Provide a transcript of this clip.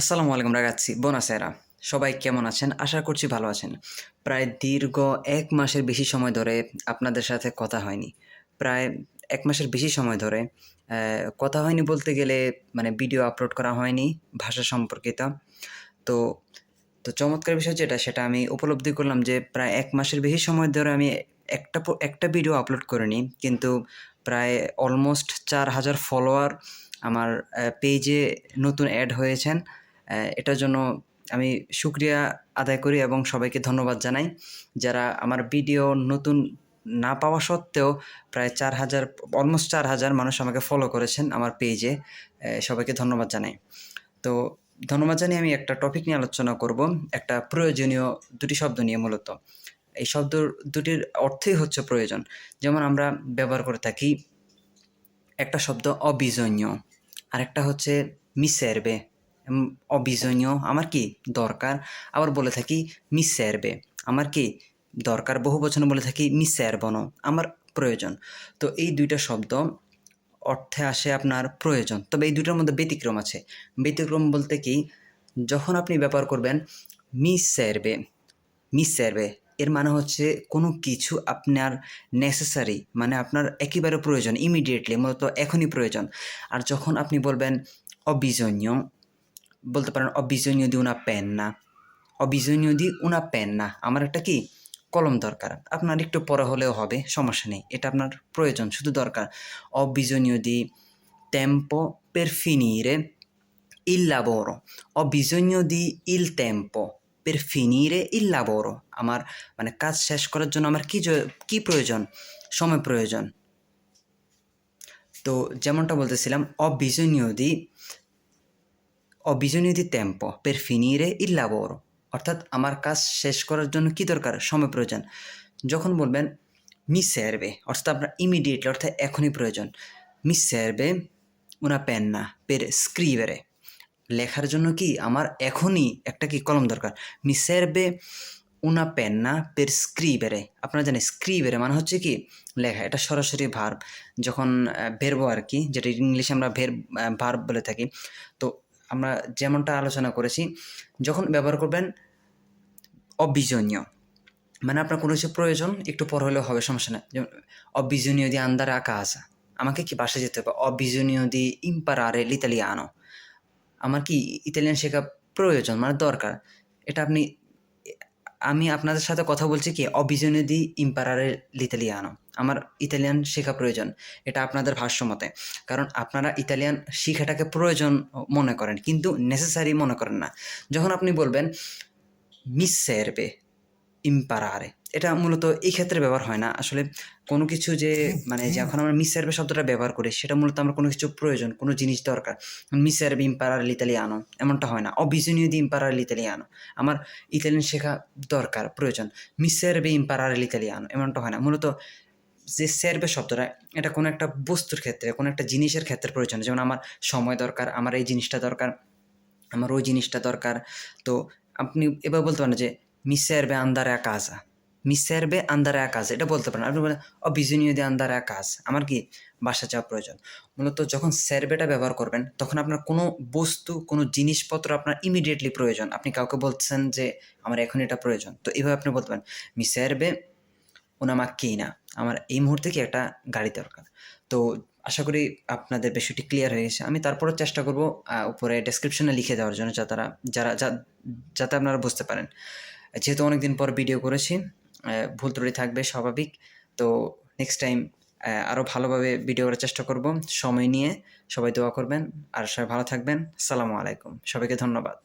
আসসালামু আলাইকুম, রাগাচ্ছি। বোনাসেরা সবাই কেমন আছেন? আশা করছি ভালো আছেন। প্রায় দীর্ঘ এক মাসের বেশি সময় ধরে আপনাদের সাথে কথা হয়নি। প্রায় এক মাসের বেশি সময় ধরে কথা হয়নি বলতে গেলে মানে ভিডিও আপলোড করা হয়নি, ভাষা সম্পর্কিত। তো তো চমৎকার বিষয় যেটা, সেটা আমি উপলব্ধি করলাম যে প্রায় এক মাসের বেশি সময় ধরে আমি একটা একটা ভিডিও আপলোড করিনি। কিন্তু প্রায় অলমোস্ট চার হাজার ফলোয়ার আমার পেজে নতুন অ্যাড হয়েছেন। এটার জন্য আমি শুক্রিয়া আদায় করি এবং সবাইকে ধন্যবাদ জানাই। যারা আমার ভিডিও নতুন না পাওয়া সত্ত্বেও প্রায় চার হাজার অলমোস্ট চার হাজার মানুষ আমাকে ফলো করেছেন আমার পেজে সবাইকে ধন্যবাদ জানাই। তো ধন্যবাদ জানিয়ে আমি একটা টপিক নিয়ে আলোচনা করব, একটা প্রয়োজনীয় দুটি শব্দ নিয়ে মূলত। এই শব্দ দুটির অর্থই হচ্ছে প্রয়োজন। যেমন আমরা ব্যবহার করে থাকি, একটা শব্দ অবিজনীয় আর একটা হচ্ছে মিসেরবে। অবিজনীয়, আমার কি দরকার? আবার বলে থাকি মিসেরবে আমার কি দরকার? বহু বচনে বলে থাকি মিসেরবনো আমার প্রয়োজন। তো এই দুইটা শব্দ অর্থে আসে আপনার প্রয়োজন। তবে এই দুইটার মধ্যে ব্যতিক্রম আছে। ব্যতিক্রম বলতে কি, যখন আপনি ব্যবহার করবেন মিসেরবে মিসেরবে এর মানে হচ্ছে কোনো কিছু আপনার নেসেসারি মানে আপনার একেবারে প্রয়োজন ইমিডিয়েটলি মূলত এখনই প্রয়োজন। আর যখন আপনি বলবেন, অবিজনীয় বলতে পারেন অবিজনীয় দি উনা পেন না অবিজনীয় দি উনা পেন না আমার একটা কি, কলম দরকার। আপনার একটু পরে হলেও হবে, সমস্যা নেই। এটা আপনার প্রয়োজন, শুধু দরকার। অবিজনীয় দি tempo per finire il lavoro ho bisogno di il tempo per finire il আমার মানে কাজ শেষ করার জন্য আমার কী কি প্রয়োজন? সময় প্রয়োজন। তো যেমনটা বলতেছিলাম অবিজনীয় দি অবিজনীয় দি টেম্পো পের ফিনিরে ইল lavoro. অর্থাৎ আমার কাজ শেষ করার জন্য কি দরকার? সময় প্রয়োজন। যখন বলবেন, মি serve অর্থাৎ আপনার ইমিডিয়েটলি অর্থাৎ এখনই প্রয়োজন। মি serve una penna per scrivere লেখার জন্য কি আমার এখনই একটা কি কলম দরকার? মি serve una penna per scrivere আপনারা জানেন স্ক্রিবেরে মানে হচ্ছে কি? লেখা, এটা সরাসরি ভার্ব যখন ভেরবো আর কি, যেটা ইংলিশে আমরা ভের ভার্ব বলে থাকি, তো আমরা যেমনটা আলোচনা করেছি, যখন ব্যবহার করবেন অবিজনীয় মানে আপনার কোনো কিছু প্রয়োজন, একটু পর হলেও হবে, সমস্যা না যেমন অবিজনীয় দিয়ে আন্দারে আঁকা আসা আমাকে কি বাসা যেতে হবে? অবিজনীয় দিয়ে ইম্পারারে লিতালিয়ানো, আমার কি ইতালিয়ান শেখা প্রয়োজন মানে দরকার? এটা আপনি, আমি আপনাদের সাথে কথা বলছি কি, অবিজনীয় দি ইম্পারারে লিতালিয়ানো। আমার ইতালিয়ান শেখা প্রয়োজন। এটা আপনাদের ভাষ্য মতে। কারণ আপনারা ইতালিয়ান শিখাটাকে প্রয়োজন মনে করেন কিন্তু নেসেসারি মনে করেন না। যখন আপনি বলবেন মিস সেরবে ইম্পারারে এটা মূলত এই ক্ষেত্রে ব্যবহার হয় না। আসলে কোনো কিছু যে মানে যখন আমরা মিস সেরবে শব্দটা ব্যবহার করি সেটা মূলত আমার কোনো কিছু প্রয়োজন কোনো জিনিস দরকার। মিস সেরবে ইম্পারার লিতালিয়ানো এমনটা হয় না। অবিজনীয় দি ইম্পারার লিতালিয়ানো আমার ইতালিয়ান শেখা দরকার প্রয়োজন। মিস সেরবে ইম্পারার লিতালিয়ানো এমনটা হয় না। মূলত যে সেরবে শব্দটা, এটা কোনো একটা বস্তুর ক্ষেত্রে, কোনো একটা জিনিসের ক্ষেত্রে প্রয়োজন যেমন আমার সময় দরকার, আমার এই জিনিসটা দরকার, আমার ওই জিনিসটা দরকার। তো আপনি এবার বলতে পারেন যে মিসেরবে আন্দারে কাজা মিসেরবে আন্দারে কাজ এটা বলতে পারেন। আপনি বলেন অবিজনীয় দিয়ে আন্দারে কাজ আমার কি বাসা যাওয়া প্রয়োজন? মূলত যখন সেরবেটা ব্যবহার করবেন, তখন আপনার কোনো বস্তু, কোনো জিনিসপত্র আপনার ইমিডিয়েটলি প্রয়োজন। আপনি কাউকে বলছেন যে, আমার এখন এটা প্রয়োজন। তো এভাবে আপনি বলতে পারেন মিসেরবে ওনা মাক্কিনা আমার এই মুহূর্তে কি একটা গাড়ি দরকার। তো আশা করি আপনাদের বিষয়টি ক্লিয়ার হয়ে গেছে। আমি তারপরে চেষ্টা করব উপরে ডেসক্রিপশনে লিখে দেওয়ার জন্য যা তারা যারা যাতে আপনারা বুঝতে পারেন। যেহেতু অনেকদিন পর ভিডিও করেছি ভুল ত্রুটি থাকবে স্বাভাবিক। তো নেক্সট টাইম আরও ভালোভাবে ভিডিও করার চেষ্টা করব। সময় নিয়ে সবাই দোয়া করবেন। আর সবাই ভালো থাকবেন। সালামু আলাইকুম। সবাইকে ধন্যবাদ।